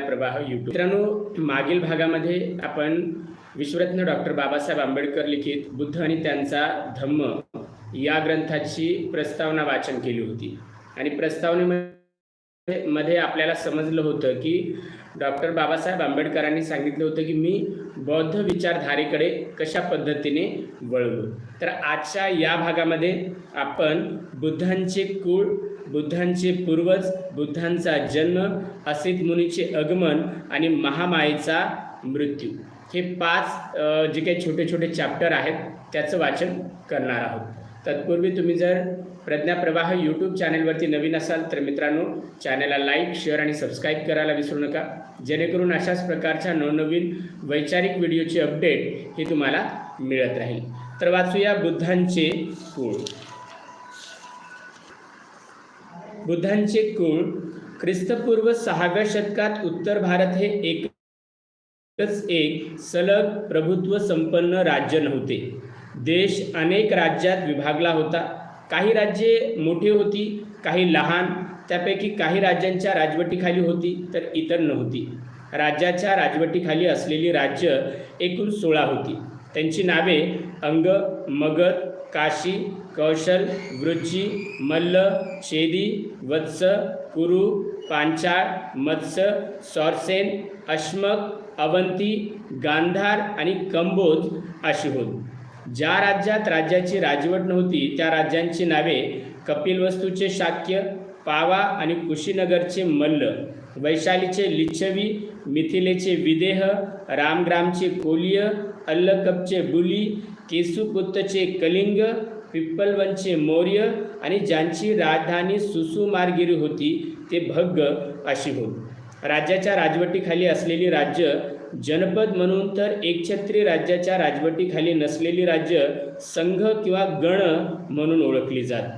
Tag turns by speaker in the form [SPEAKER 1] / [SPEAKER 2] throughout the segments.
[SPEAKER 1] प्रवाह युट्यूब मित्रांनो मागील भागामध्ये आपण विश्वरत्न डॉक्टर बाबासाहेब आंबेडकर लिखित बुद्ध आणि त्यांचा धम्म या ग्रंथाची प्रस्तावना वाचन केली होती. आणि प्रस्तावनेमध्ये मध्ये आपल्याला समजलं होतं की डॉक्टर बाबासाहेब आंबेडकरांनी सांगितलं होतं की मी बौद्ध विचारधारेकडे कशा पद्धतीने वळलो. तर आजच्या या भागामध्ये आपण बुद्धांचे कुळ बुद्धांचे पूर्वज बुद्धांचा जन्म असित मुनीचे आगमन आणि महामायेचा मृत्यू. हे पाच जे काही छोटे छोटे चॅप्टर आहेत त्याचं वाचन करणार आहोत. तत्पूर्वी तुम्ही जर प्रज्ञाप्रवाह यूट्यूब चॅनलवरती नवीन असाल तर मित्रांनो चॅनलला लाईक शेअर आणि सबस्क्राईब करायला विसरू नका. जेणेकरून अशाच प्रकारच्या नवनवीन वैचारिक व्हिडिओचे अपडेट हे तुम्हाला मिळत राहील. तर वाचूया बुद्धांचे कुळ. बुद्धांचे कुळ ख्रिस्तपूर्व सहाव्या शतकात उत्तर भारत हे एकच एक सलग प्रभुत्व संपन्न राज्य नव्हते. देश अनेक राज्यात विभागला होता. काही राज्ये मोठी होती काही लहान त्यापैकी काही राज्यांच्या राजवटीखाली होती तर इतर नव्हती. राज्याच्या राजवटीखाली असलेली राज्य एकूण सोळा होती. त्यांची नावे अंग मगध काशी कौशल वृची मल्ल शेदी वत्स कुरु पांचाळ मत्स्य सॉरसेन अश्मक अवंती गांधार आणि कंबोज अशी होत. ज्या राज्यात राज्याची राजवट नव्हती त्या राज्यांची नावे कपिलवस्तूचे शाक्य पावा आणि कुशीनगरचे मल्ल वैशालीचे लिच्छवी मिथिलेचे विदेह रामग्रामचे कोलिय अल्लकपचे बुली केसुपुत्तचे कलिंग पिप्पलवनचे मौर्य आणि ज्यांची राजधानी सुसुमारगिरी होती ते भग्ग अशी होत. राज्याच्या राजवटीखाली असलेली राज्य जनपद म्हणून तर एकछत्री राज्याच्या राजवटीखाली नसलेली राज्य संघ किंवा गण म्हणून ओळखली जात.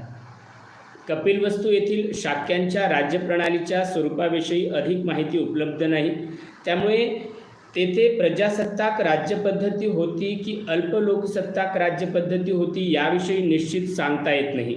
[SPEAKER 1] कपिलवस्तू येथील शाक्यांच्या राज्यप्रणालीच्या स्वरूपाविषयी अधिक माहिती उपलब्ध नाही. त्यामुळे तेथे प्रजासत्ताक राज्यपद्धती होती की अल्प लोकसत्ताक राज्यपद्धती होती याविषयी निश्चित सांगता येत नाही.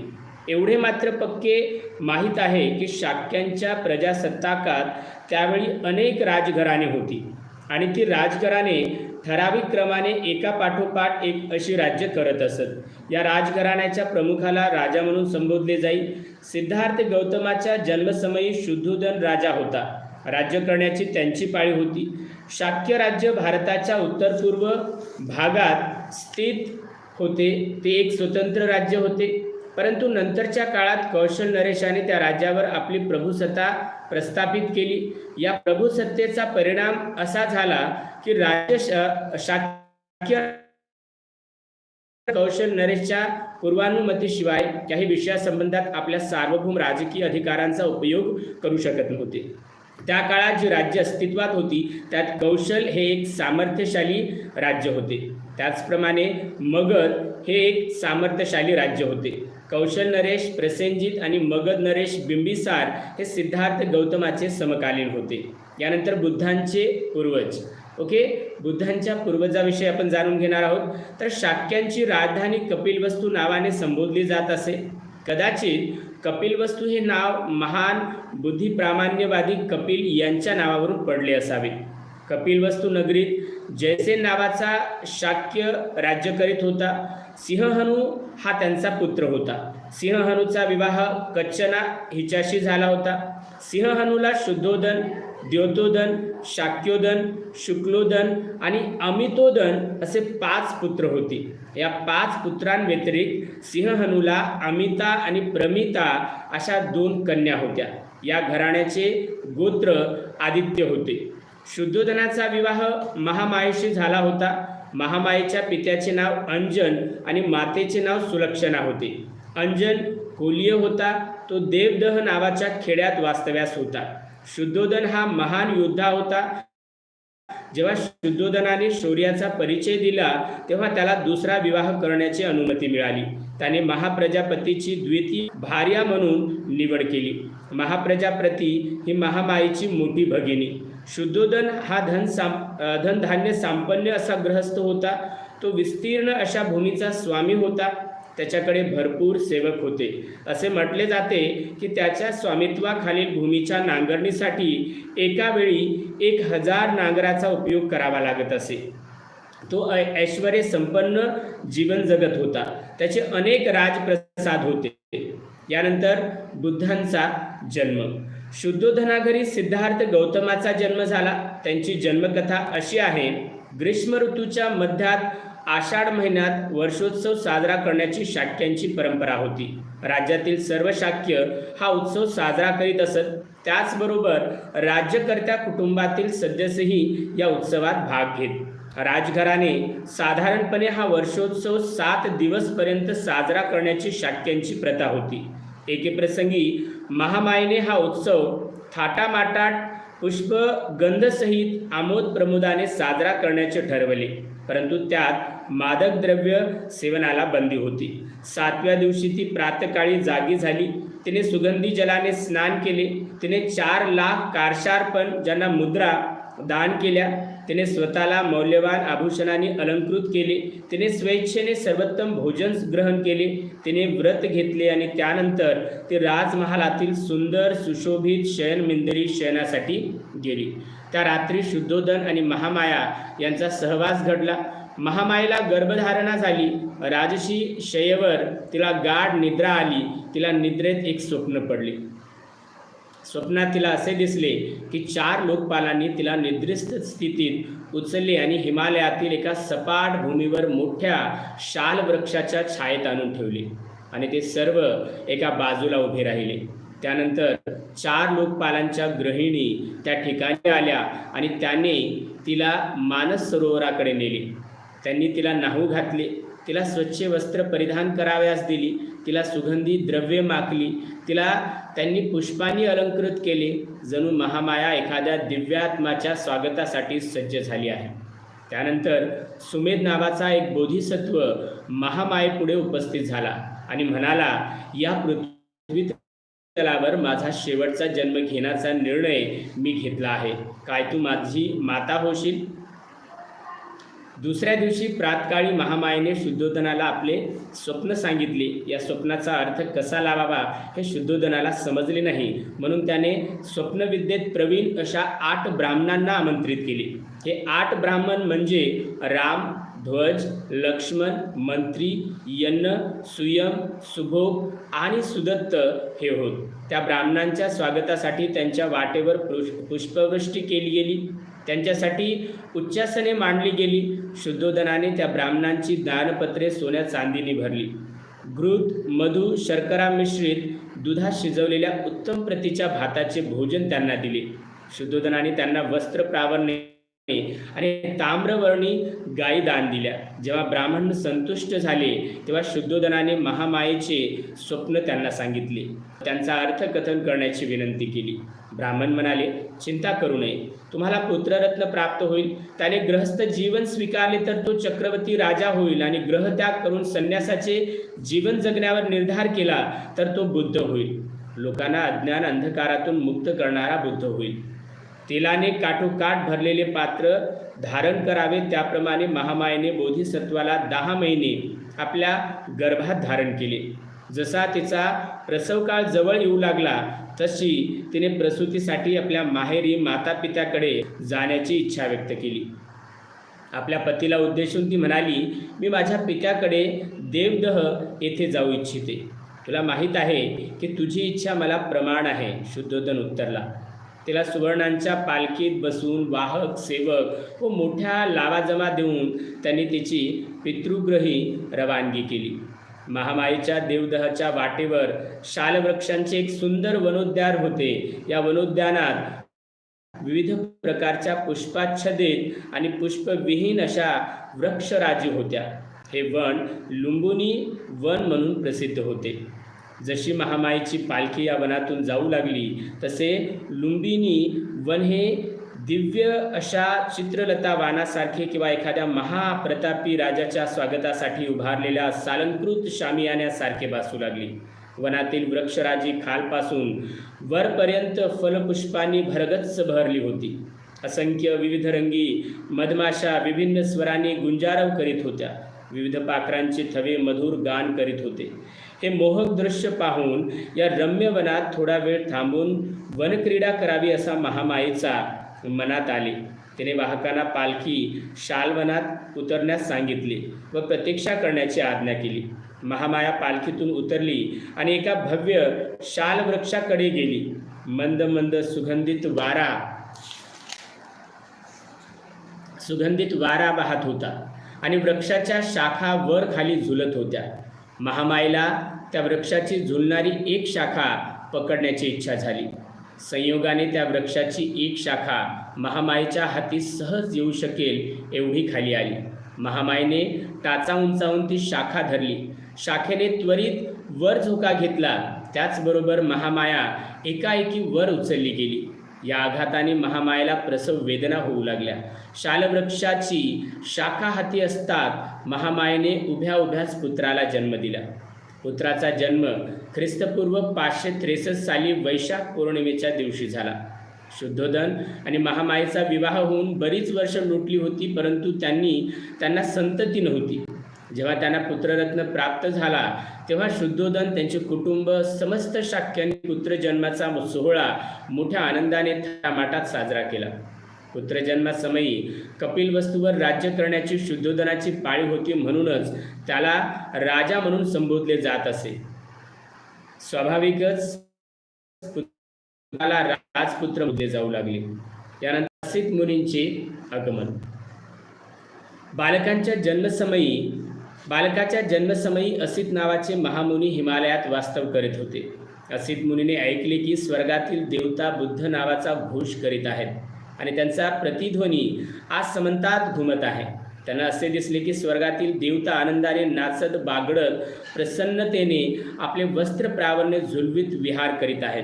[SPEAKER 1] एवढे मात्र पक्के माहीत आहे की शाक्यांच्या प्रजासत्ताकात त्यावेळी अनेक राजघराणे होती आणि ती राजघराणे ठराविक क्रमाने एका पाठोपाठ एक अशी राज्य करत असत. या राजघराण्याच्या प्रमुखाला राजा म्हणून संबोधले जाईल सिद्धार्थ गौतमाच्या जन्मसमयी शुद्धोदन राजा होता. राज्य करण्याची त्यांची पाळी होती. शाक्य राज्य भारताच्या उत्तर पूर्व भागात स्थित होते. ते एक स्वतंत्र राज्य होते. परंतु नंतरच्या काळात कौशल नरेशाने त्या राज्यावर आपली प्रभुसत्ता प्रस्थापित केली. या प्रभुसत्तेचा परिणाम असा झाला की राज्य श- शाक्य कौशल नरेशच्या पूर्वानुमतीशिवाय काही विषयासंबंधात आपल्या सार्वभौम राजकीय अधिकारांचा उपयोग करू शकत नव्हते. त्या काळात जी राज्य अस्तित्वात होती त्यात कौशल हे एक सामर्थ्यशाली राज्य होते. त्याचप्रमाणे मगध हे एक सामर्थ्यशाली राज्य होते. कौशल नरेश प्रसेनजित आणि मगध नरेश बिंबिसार हे सिद्धार्थ गौतमाचे समकालीन होते. यानंतर बुद्धांचे पूर्वज. ओके? बुद्धांच्या पूर्वजाविषयी आपण जाणून घेणार आहोत. तर शाक्यांची राजधानी कपिलवस्तू नावाने संबोधली जात असे. कदाचित कपिलवस्तू हे नाव महान बुद्धिप्रामाण्यवादी कपिल यांच्या नावावरून पडले असावे. कपिलवस्तू नगरीत जयसेन नावाचा शाक्य राज्य करीत होता. सिंहहनू हा त्यांचा पुत्र होता. सिंहहनूचा विवाह कच्चना हिच्याशी झाला होता. सिंहहनूला शुद्धोदन द्योतोदन शाक्योदन शुक्लोदन आणि अमितोदन असे पाच पुत्र होते. या पाच पुत्रांव्यतिरिक्त सिंहहनूला अमिता आणि प्रमिता अशा दोन कन्या होत्या. या घराण्याचे गोत्र आदित्य होते. शुद्धोदनाचा विवाह महामायेशी झाला होता. महामाईच्या पित्याचे नाव अंजन आणि मातेचे नाव सुलक्षणा होते. अंजन कोलीय होता तो देवदह नावाच्या खेड्यात वास्तव्यास होता. शुद्धोदन हा महान योद्धा होता. जेव्हा शुद्धोदनाने शौर्याचा परिचय दिला तेव्हा त्याला दुसरा विवाह करण्याची अनुमती मिळाली. त्याने महाप्रजापतीची द्वितीय भार्या म्हणून निवड केली. महाप्रजापती ही महामाईची मोठी भगिनी. शुद्धोदन हा धन साम धनधान्य संपन्न असा ग्रहस्थ होता. तो विस्तीर्ण अशा भूमीचा स्वामी होता. त्याच्याकडे भरपूर सेवक होते. असे म्हटले जाते की त्याच्या स्वामित्वाखालील भूमीच्या नांगरणीसाठी एकावेळी एक हजार नांगराचा उपयोग करावा लागत असे. तो ऐ- ऐश्वर्य संपन्न जीवन जगत होता. त्याचे अनेक राजप्रसाद होते. यानंतर बुद्धांचा जन्म. शुद्धोधनाघरी सिद्धार्थ गौतमाचा जन्म झाला. त्यांची जन्मकथा अशी आहे ग्रीष्म ऋतूच्या मध्यात आषाढ महिन्यात वर्षोत्सव साजरा करण्याची शाक्यांची परंपरा होती. राज्यातील सर्व शाक्य हा उत्सव साजरा करीत असत. त्याचबरोबर राज्यकर्त्या कुटुंबातील सदस्यही या उत्सवात भाग घेत. राजघराने साधारणपणे हा वर्षोत्सव सात दिवसपर्यंत साजरा करण्याची शाक्यांची प्रथा होती. एके प्रसंगी महामायने हा उत्सव थाटामाटाट पुष्प गंधसहित आमोद प्रमोदाने साजरा करण्याचे ठरवले. परंतु त्यात मादक द्रव्य सेवनाला बंदी होती. सातव्या दिवशी ती प्रातकाळी जागी झाली. तिने सुगंधी जलाने स्नान केले. तिने चार लाख कारशार्पण ज्यांना मुद्रा दान केल्या. तिने स्वतःला मौल्यवान आभूषणाने अलंकृत केले. तिने स्वेच्छेने सर्वोत्तम भोजन ग्रहण केले. तिने व्रत घेतले आणि त्यानंतर ती राजमहालातील सुंदर सुशोभित शयनमिंदरी शयनासाठी गेली. त्या रात्री शुद्धोदन आणि महामाया यांचा सहवास घडला. महामायेला गर्भधारणा झाली. राजशी शयेवर तिला गाढ निद्रा आली. तिला निद्रेत एक स्वप्न पडले. स्वप्नात तिला असे दिसले की चार लोकपालांनी तिला निद्रिस्त स्थितीत उचलले आणि हिमालयातील एका सपाट भूमीवर मोठ्या शाल वृक्षाच्या छायेत आणून ठेवले आणि ते सर्व एका बाजूला उभे राहिले. त्यानंतर चार लोकपालांच्या गृहिणी त्या ठिकाणी आल्या आणि त्याने तिला मानस सरोवराकडे नेले. त्यांनी तिला नाहू घातले. तिला स्वच्छ वस्त्र परिधान करावयास दिली तिला सुगंधी द्रव्ये माकली तिला त्यांनी पुष्पांनी अलंकृत केले. जणू महामाया एखाद्या दिव्यात्माच्या स्वागतासाठी सज्ज झाली आहे. त्यानंतर सुमेध नावाचा एक बोधिसत्व महामायेपुढे उपस्थित झाला आणि म्हणाला या पृथ्वी तलावर माझा शेवटचा जन्म घेण्याचा निर्णय मी घेतला आहे. काय तू माझी माता होशील? दुसऱ्या दिवशी प्रातकाळी महामायेने शुद्धोधनाला आपले स्वप्न सांगितले. या स्वप्नाचा अर्थ कसा लावावा हे शुद्धोधनाला समजले नाही. म्हणून त्याने स्वप्नविद्येत प्रवीण अशा आठ ब्राह्मणांना आमंत्रित केले. हे आठ ब्राह्मण म्हणजे राम ध्वज लक्ष्मण मंत्री यन्न सुयम सुभोग आणि सुदत्त हे होत. त्या ब्राह्मणांच्या स्वागतासाठी त्यांच्या वाटेवर पुष- पुष्पवृष्टी केली गेली. त्यांच्यासाठी उच्चासने मांडली गेली. शुद्धोधनाने त्या ब्राह्मणांची दानपत्रे सोन्या चांदीने भरली. घृत मधु शर्करा मिश्रित दुधात शिजवलेल्या उत्तम प्रतीच्या भाताचे भोजन त्यांना दिले. शुद्धोधनाने त्यांना वस्त्र प्रावरणे आणि ताम्रवर्णी गायी दान दिल्या. जेव्हा ब्राह्मण संतुष्ट झाले तेव्हा शुद्धोधनाने महामायेचे स्वप्न त्यांना सांगितले. त्यांचा अर्थकथन करण्याची विनंती केली. ब्राह्मण म्हणाले चिंता करू नये. तुम्हाला पुत्ररत्न प्राप्त होईल. त्याने ग्रहस्थ जीवन स्वीकारले तर तो चक्रवर्ती राजा होईल आणि ग्रहत्याग करून संन्यासाचे जीवन जगण्यावर निर्धार केला तर तो बुद्ध होईल. लोकांना अज्ञान अंधकारातून मुक्त करणारा बुद्ध होईल. तेलाने काठोकाठ भरलेले पात्र धारण करावे. त्याप्रमाणे महामायेने बोधिसत्वाला दहा महिने आपल्या गर्भात धारण केले. जसा तिचा प्रसवकाळ जवळ येऊ लागला तशी तिने प्रसूतीसाठी आपल्या माहेरी मातापित्याकडे जाण्याची इच्छा व्यक्त केली. आपल्या पतीला उद्देशून ती म्हणाली मी माझ्या पित्याकडे देवदह येथे जाऊ इच्छिते. तुला माहीत आहे की तुझी इच्छा मला प्रमाण आहे शुद्धोधन उत्तरला. तिला सुवर्णांच्या पालखीत बसून वाहक सेवक व मोठ्या लावाजमा देऊन त्यांनी तिची पितृग्रही रवानगी केली. महामाईच्या देवदहाच्या वाटेवर शालवृक्षांचे एक सुंदर वनोद्यान होते. या वनोद्यानात विविध प्रकारच्या पुष्पाच्छदित आणि पुष्पविहीन अशा वृक्षराजी होत्या. हे वन लुंबुनी वन म्हणून प्रसिद्ध होते. जशी महामाईची पालखी या वनातून जाऊ लागली तसे लुंबिनी वन हे दिव्य अशा चित्रलता वानासारखे किंवा एखाद्या महाप्रतापी राजाच्या स्वागतासाठी उभारलेल्या सालंकृत शामियान्यासारखे भासू लागली. वनातील वृक्षराजी खालपासून वरपर्यंत फलपुष्पांनी भरगच्च बहरली होती. असंख्य विविध रंगी मधमाशा विभिन्न स्वरांनी गुंजारव करीत होत्या. विविध पाखरांचे थवे मधुर गान करीत होते. हे मोहक दृश्य पाहून या रम्य वनात थोडा वेळ थांबून वनक्रीडा करावी असा महामायेचा मनात आले. त्याने वाहकांना पालखी शालवनात उतरण्यास सांगितले व प्रतीक्षा करण्याची आज्ञा केली. महामाया पालखीतून उतरली आणि एका भव्य शाल वृक्षाकडे गेली. मंद मंद सुगंधित वारा सुगंधित वारा वाहत होता आणि वृक्षाच्या शाखा वर खाली झुलत होत्या. महामाईला त्या वृक्षाची झुलणारी एक शाखा पकडण्याची इच्छा झाली. संयोगाने त्या वृक्षाची एक शाखा महामाईच्या हाती सहज येऊ शकेल एवढी खाली आली. महामाईने टाचा उंचावून ती शाखा धरली. शाखेने त्वरित वर झोका घेतला. त्याचबरोबर महामाया एकाएकी वर उचलली गेली. या आघाताने महामायेला प्रसव वेदना होऊ लागल्या. शालवृक्षाची शाखा हाती असतात महामायेने उभ्या उभ्याच पुत्राला जन्म दिला. पुत्राचा जन्म ख्रिस्तपूर्व पाचशे त्रेसष्ट साली वैशाख पौर्णिमेच्या दिवशी झाला. शुद्धोदन आणि महामायेचा विवाह होऊन बरीच वर्ष लुटली होती परंतु त्यांनी त्यांना संतती नव्हती. जेव्हा त्यांना पुत्ररत्न प्राप्त झाला तेव्हा शुद्धोदन त्यांचे कुटुंब समस्त शाक्यांनी पुत्रजन्माचा सोहळा मोठ्या आनंदाने थाटामाटात साजरा केला. पुत्रजन्मासमयी कपिल वस्तूवर राज्य करण्याची शुद्धोधनाची पाळी होती म्हणूनच त्याला राजा म्हणून संबोधले जात असे. स्वाभाविकच पुत्राला राजपुत्रमध्ये जाऊ लागले. त्यानंतर असित मुनींचे आगमन. बालकांच्या जन्मसमयी बालकाच्या जन्मसमयी असित नावाचे महामुनी हिमालयात वास्तव करीत होते. असित मुनीने ऐकले की स्वर्गातील देवता बुद्ध नावाचा घोष करीत आहेत. आणि त्यांचा प्रतिध्वनी आज समंतात घुमत आहे. त्यांना असे दिसले की स्वर्गातील देवता आनंदाने नाचत बागडत प्रसन्नतेने आपले वस्त्र प्रावण्य झुलवीत विहार करीत आहेत.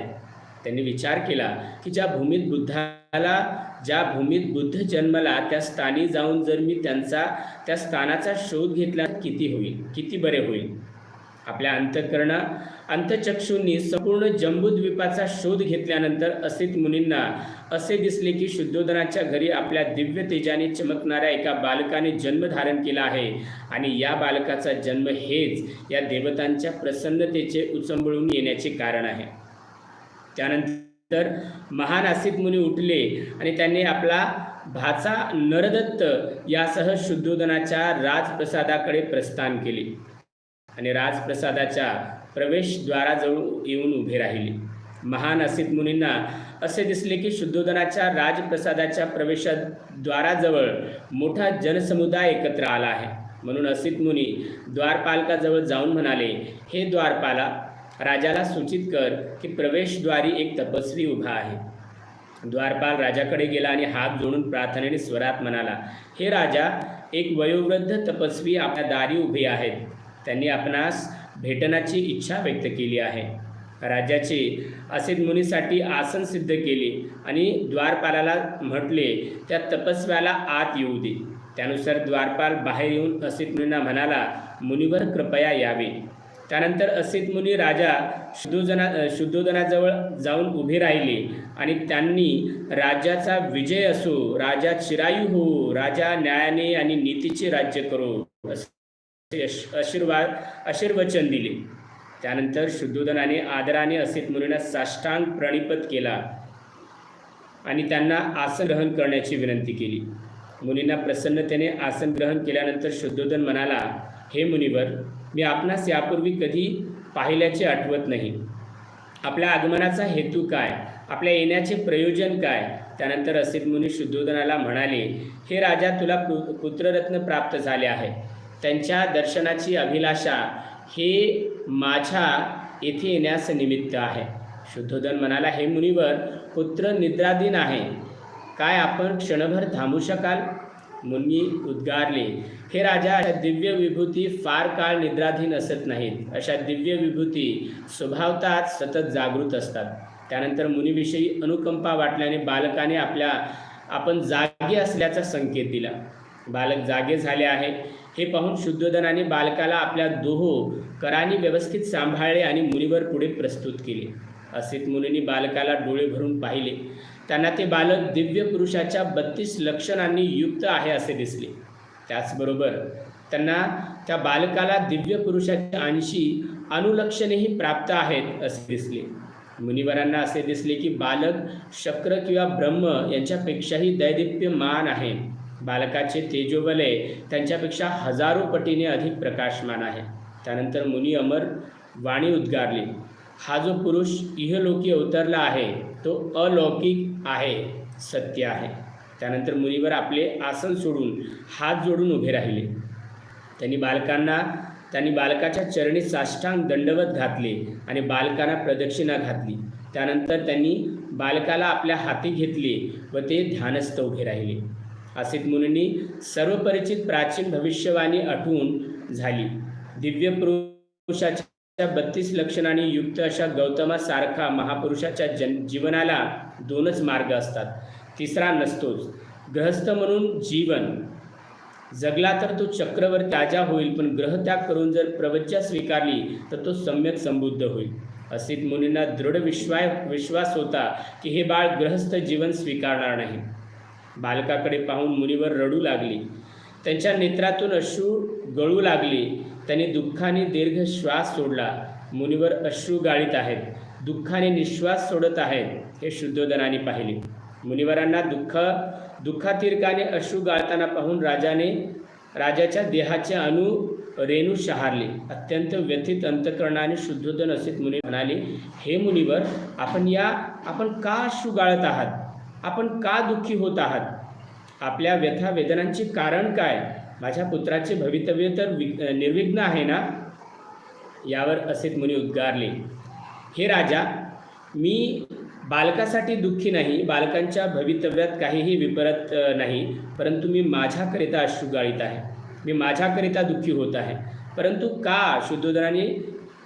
[SPEAKER 1] त्यांनी विचार केला की ज्या भूमीत बुद्धाला ज्या भूमीत बुद्ध जन्मला त्या स्थानी जाऊन जर मी त्यांचा त्या स्थानाचा शोध घेतला किती होईल? किती बरे होईल? आपल्या अंतकरणा अंतचक्षूंनी संपूर्ण जम्बूद्वीपाचा शोध घेतल्यानंतर असित मुनींना असे दिसले की शुद्धोधनाच्या घरी आपल्या दिव्य तेजाने चमकणाऱ्या एका बालकाने जन्म धारण केला आहे. आणि या बालकाचा जन्म हेच या देवतांच्या प्रसन्नतेचे उचंबळून येण्याचे कारण आहे. त्यानंतर महान आसित मुनी उठले आणि त्यांनी आपला भाचा नरदत्त यासह शुद्धोधनाच्या राजप्रसादाकडे प्रस्थान केले. आणि राजप्रसादाच्या प्रवेशद्वाराजवळ येऊन उभे राहिले. महान असित मुनींना असे दिसले की शुद्धोधनाच्या राजप्रसादाच्या प्रवेशद्वाराजवळ मोठा जनसमुदाय एकत्र आला आहे. म्हणून असित मुनी द्वारपालकाजवळ जाऊन म्हणाले हे द्वारपाला राजाला सूचित कर की प्रवेशद्वारी एक तपस्वी उभा आहे. द्वारपाल राजाकडे गेला आणि हात जोडून प्रार्थनेने स्वरात म्हणाला हे राजा एक वयोवृद्ध तपस्वी आपल्या दारी उभे आहेत. त्यांनी आपणास भेटण्याची इच्छा व्यक्त केली आहे. राजाचे असे मुनीसाठी आसन सिद्ध केले आणि द्वारपालाला म्हटले त्या तपस्व्याला आत येऊ दे. त्यानुसार द्वारपाल बाहेर येऊन असित मुनींना म्हणाला मुनीवर कृपया यावे. त्यानंतर असित मुनी राजा शुद्धोजना शुद्धोदनाजवळ जाऊन उभे राहिले आणि त्यांनी राजाचा विजय असो राजा चिरायू हो राजा न्यायाने आणि नीतीचे राज्य करो असे आशीर्वाद आशीर्वचन दिले. त्यानंतर शुद्धोदनाने आदराने असित मुनींना साष्टांग प्रणिपत केला आणि त्यांना आसन ग्रहण करण्याची विनंती केली. मुनींना प्रसन्नतेने आसन ग्रहण केल्यानंतर शुद्धोदन म्हणाला हे मुनिवर मी आपणास यापूर्वी कधी पाहिल्याचे आठवत नाही. आपल्या आगमनाचा हेतू काय? आपल्या येण्याचे प्रयोजन काय? त्यानंतर असित मुनी शुद्धोदनाला म्हणाले हे राजा तुला पु पुत्ररत्न प्राप्त झाले आहे. त्यांच्या दर्शनाची अभिलाषा हे माझ्या येथे येण्यास निमित्त आहे. शुद्धोधन म्हणाला हे मुनिवर पुत्र निद्राधीन आहे. काय आपण क्षणभर थांबू शकाल? मुनी उद्गारले हे राजा अशा दिव्य विभूती फार काळ निद्राधीन असत नाहीत. अशा दिव्य विभूती स्वभावतात सतत जागृत असतात. त्यानंतर मुनीविषयी अनुकंपा वाटल्याने बालकाने आपल्या आपण जागे असल्याचा संकेत दिला. बालक जागे झाले आहे. हे पाहून शुद्धोधनाने बालकाला आपल्या दोहो कराने व्यवस्थित सांभाळले आणि मुनीवर पुढे प्रस्तुत केले. असित मुनींनी बालकाला डोळे भरून पाहिले. त्यांना ते बालक दिव्य पुरुषाच्या बत्तीस लक्षणांनी युक्त आहे असे दिसले. त्याचबरोबर त्यांना त्या बालकाला दिव्य पुरुषाच्या अंशी अनुलक्षणेही प्राप्त आहेत असे दिसले. मुनिवरांना असे दिसले की बालक शक्र किंवा ब्रह्म यांच्यापेक्षाही दैदिप्यमान आहे. बालकाचे तेजोबले त्यांच्यापेक्षा हजारो पटीने अधिक प्रकाशमान आहे. त्यानंतर मुनी अमर वाणी उद्गारली हा जो पुरुष इहलोकी अवतरला आहे तो अलौकिक आहे सत्य आहे. त्यानंतर मुनीवर आपले आसन सोडून हात जोडून उभे राहिले. त्यांनी बालकांना त्यांनी बालकाच्या चरणी साष्टांग दंडवत घातले आणि बालकांना प्रदक्षिणा घातली. त्यानंतर त्यांनी बालकाला आपल्या हाती घेतले व ते ध्यानस्थ उभे राहिले. असित मुनींनी सर्व परिचित प्राचीन भविष्यवाणी आठवून झाली. दिव्य पुरुषाच्या बत्तीस लक्षणांनी युक्त अशा गौतमासारखा महापुरुषाच्या जन जीवनाला दोनच मार्ग असतात. तिसरा नसतोच. ग्रहस्थ म्हणून जीवन. जगला तर तो चक्रवर ताजा होईल पण ग्रहत्याग करून जर प्रवज्जा स्वीकारली तर तो सम्यक संबुद्ध होईल. असित मुनींना दृढ विश्वा विश्वास होता की हे बाळ ग्रहस्थ जीवन स्वीकारणार नाही. बालकाकडे पाहून मुनीवर रडू लागली. त्यांच्या नेत्रातून अश्रू गळू लागले. त्यांनी दुःखाने दीर्घ श्वास सोडला. मुनीवर अश्रू गाळीत आहेत. दुःखाने निश्वास सोडत आहेत हे शुद्धोदनाने पाहिले. मुनिवरांना दुःख दुःखातीर्काने अश्रू गाळताना पाहून राजाने राजाच्या देहाचे अणु रेणू शहारले. अत्यंत व्यथित अंतकरणाने शुद्धोदन असित मुनी म्हणाले हे मुनिवर आपण या आपण का अश्रू गाळत आहात? आपण का दुःखी होत आहात? आपल्या व्यथा वेदनांचे कारण काय? माझ्या पुत्राचे भवितव्य तर वि निर्विघ्न आहे ना? यावर असेत मुनी उद्गारले. हे राजा मी बालकासाठी दुःखी नाही बालकांच्या भवितव्यात काहीही विपरत नाही परंतु मी माझ्याकरिता अश्रुगाळीत आहे. मी माझ्याकरिता दुःखी होत आहे. परंतु का शुद्धोदराने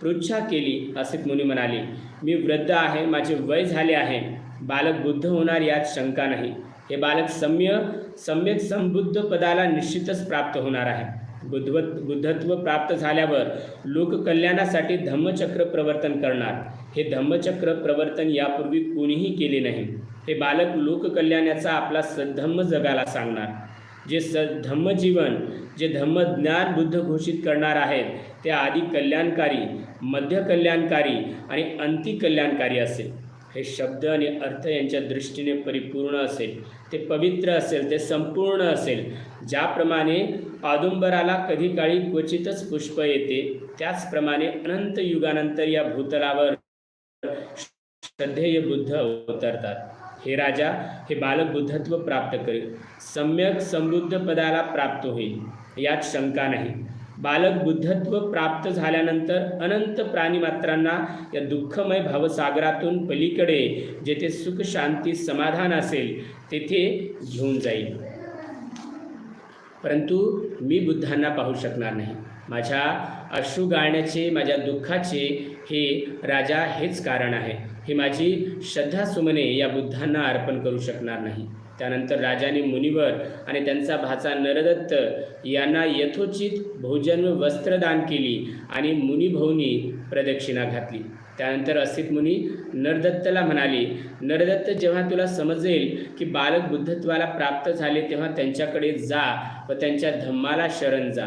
[SPEAKER 1] पृच्छा केली? असित मुनी म्हणाले. मी वृद्ध आहे माझे वय झाले आहे. बालक बुद्ध होणार यात शंका नाही. हे बालक सम्य सम्यक संबुद्ध पदाला निश्चितच प्राप्त होणार आहे. बुद्धव बुद्धत्व प्राप्त झाल्यावर लोककल्याणासाठी धम्मचक्र प्रवर्तन करणार. हे धम्मचक्र प्रवर्तन यापूर्वी कोणीही केले नाही. हे बालक लोककल्याणाचा आपला सद्धम्म जगाला सांगणार. जे स धम्मजीवन जे धम्मज्ञान बुद्ध घोषित करणार आहेत ते आधी कल्याणकारी मध्य कल्याणकारी आणि अंतिकल्याणकारी असेल. हे शब्द आणि अर्थ यांच्या दृष्टीने परिपूर्ण असेल ते पवित्र असेल ते संपूर्ण असेल. ज्याप्रमाणे औदुंबराला कधी काळी क्वचितच पुष्प येते त्याचप्रमाणे अनंत युगानंतर या भूतलावर श्रद्धेय बुद्ध अवतरतात. हे राजा हे बालक बुद्धत्व प्राप्त करेल. सम्यक समृद्ध पदाला प्राप्त होईल यात शंका नाही. बालक बुद्धत्व प्राप्त झाल्यानंतर अनंत प्राणीमात्रांना या दुःखमय भावसागरातून पलीकडे जेथे सुख शांती समाधान असेल तेथे घेऊन जाईल. परंतु मी बुद्धांना पाहू शकणार नाही. माझ्या अश्रू गाळण्याचे माझ्या दुःखाचे हे राजा हेच कारण आहे. हे माझी श्रद्धा सुमने या बुद्धांना अर्पण करू शकणार नाही. त्यानंतर राजाने मुनिवर आणि त्यांचा भाचा नरदत्त यांना यथोचित भोजन व वस्त्रदान केली आणि मुनिभवनी प्रदक्षिणा घातली. त्यानंतर असित मुनी नरदत्तला म्हणाले नरदत्त जेव्हा तुला समजेल की बालक बुद्धत्वाला प्राप्त झाले तेव्हा त्यांच्याकडे जा व त्यांच्या धम्माला शरण जा.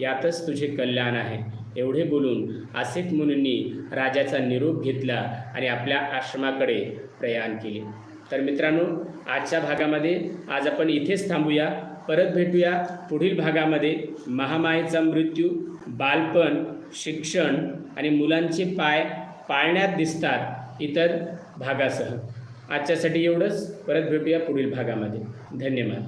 [SPEAKER 1] यातच तुझे कल्याण आहे. एवढे बोलून आसित मुनींनी राजाचा निरोप घेतला आणि आपल्या आश्रमाकडे प्रयाण केले. तर मित्रांनो आजच्या भागामध्ये आज आपण इथेच थांबूया. परत भेटूया पुढील भागामध्ये. महामायेचा मृत्यू बालपण शिक्षण आणि मुलांचे पाय पाळण्यात दिसतात इतर भागासह. आजच्यासाठी एवढंच. परत भेटूया पुढील भागामध्ये. धन्यवाद.